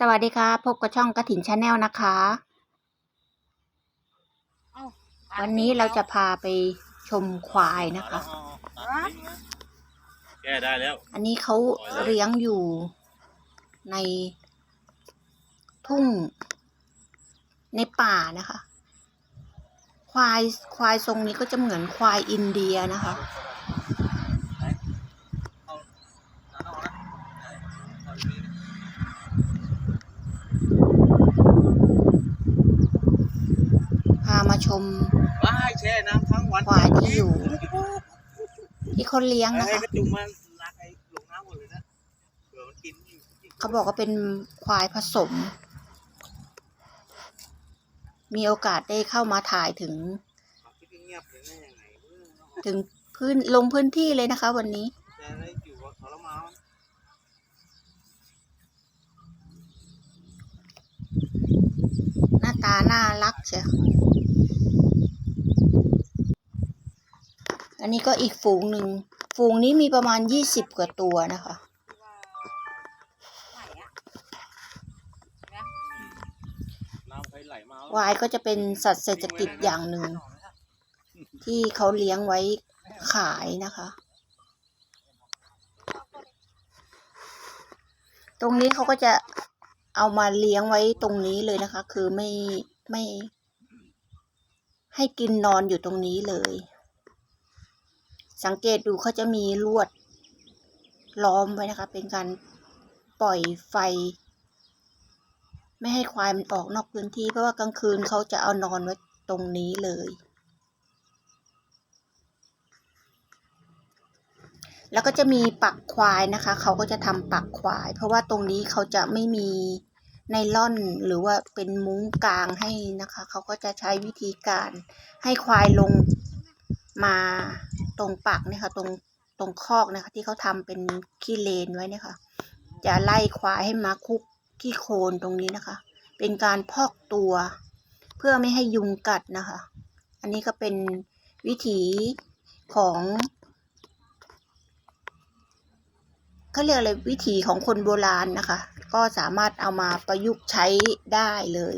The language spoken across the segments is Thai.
สวัสดีค่ะพบกับช่องกระถินชาแนลนะคะ วันนี้เราจะพาไปชมควายนะคะ แก้ได้แล้ว อันนี้เขาเลี้ยงอยู่ในทุ่ง ในป่านะคะ ควายควายทรงนี้ก็จะเหมือนควายอินเดียนะคะ พา มาชมว้ายแช่น้ำทั้งวันควายที่อยู่ ที่เขาเลี้ยงนะให้คะกระจุงมันรักไอ้ลงน้ำหมดเลยนะเผื่อมันกินอยู่เขาบอกว่าเป็นควายผสม มีโอกาสได้เข้ามาถ่ายถึงคิดเงียบเลยนะยังไงเออถึงพื้นลงพื้นที่เลยนะคะ วันนี้ จะได้อยู่กับทรมานหน้าตาน่ารักเชียว อันนี้ก็อีกฝูงหนึ่ง ฝูงนี้มีประมาณยี่สิบกว่าตัวนะคะ วายก็จะเป็นสัตว์เศรษฐกิจอย่างหนึ่ง ที่เขาเลี้ยงไว้ขายนะคะ ตรงนี้เขาก็จะเอามาเลี้ยงไว้ตรงนี้เลยนะคะ คือไม่ไม่ให้กินนอนอยู่ตรงนี้เลย สังเกตดูเขาจะมีลวดล้อมไว้นะคะ เป็นการปล่อยไฟ ไม่ให้ควายมันออกนอกพื้นที่ เพราะว่ากลางคืนเขาจะเอานอนไว้ตรงนี้เลย แล้วก็จะมีปักควายนะคะ เขาก็จะทำปักควาย เพราะว่าตรงนี้เขาจะไม่มีไนล่อนหรือว่าเป็นมุ้งกลางให้นะคะ เขาก็จะใช้วิธีการให้ควายลง มาตรงปักเนี่ยค่ะ ตรงตรงคอกนะคะ ที่เขาทำเป็นขี้เลนไว้เนี่ยค่ะ จะไล่ควายให้มาคุกที่โคนตรงนี้นะคะ เป็นการพอกตัว เพื่อไม่ให้ยุงกัดนะคะ อันนี้ก็เป็นวิถีของเขาเรียกอะไรวิถีของคนโบราณนะคะ ก็สามารถเอามาประยุกต์ใช้ได้เลย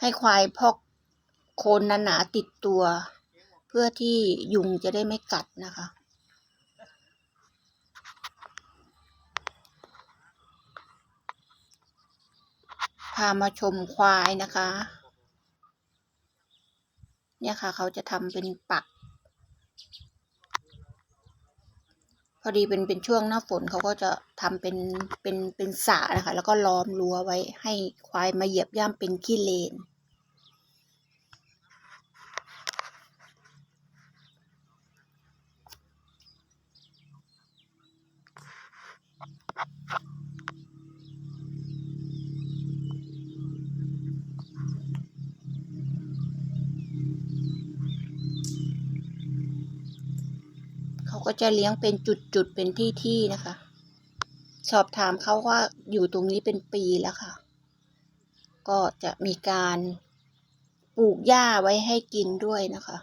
ให้ควายพอก โคนหนาๆติดตัว เพื่อที่ยุงจะได้ไม่กัดนะคะ พามาชมควายนะคะ เนี่ยค่ะ เขาจะทำเป็นปัก พอดีเป็นเป็นช่วงหน้าฝนเขาก็จะทำเป็นเป็นเป็นสระนะคะ แล้วก็ล้อมรั้วไว้ให้ควายมาเหยียบย่ำเป็นขี้เลน เขาก็จะเลี้ยงเป็นจุดๆ เป็นที่ๆ นะคะ สอบถามเขาว่าอยู่ตรงนี้เป็นปีแล้วค่ะ ก็จะมีการปลูกหญ้าไว้ให้กินด้วยนะคะ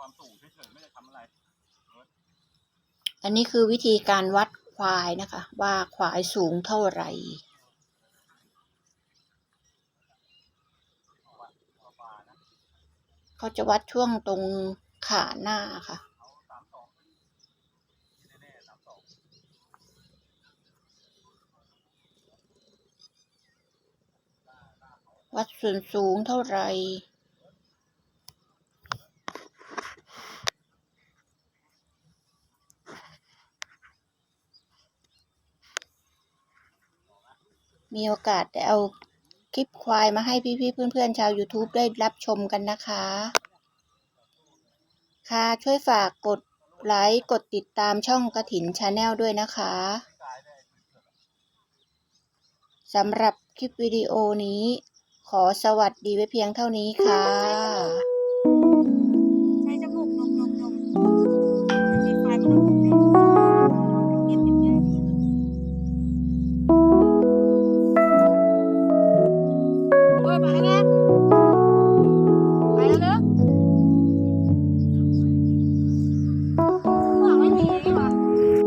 ความสูงเฉยๆไม่ได้ทำอะไร อันนี้คือวิธีการวัดควายนะคะ ว่าควายสูงเท่าไหร่เขาจะวัดช่วงตรงขาหน้าค่ะวัดส่วนสูงเท่าไหร่ มีโอกาสได้เอาคลิปควายมาให้พี่ๆเพื่อนๆ ชาว YouTube ได้รับชมกันนะคะ ค่ะช่วยฝากกดไลค์กดติดตามช่องกระถินชาแนลด้วยนะคะสำหรับคลิปวิดีโอนี้ ขอสวัสดีไว้เพียงเท่านี้ค่ะ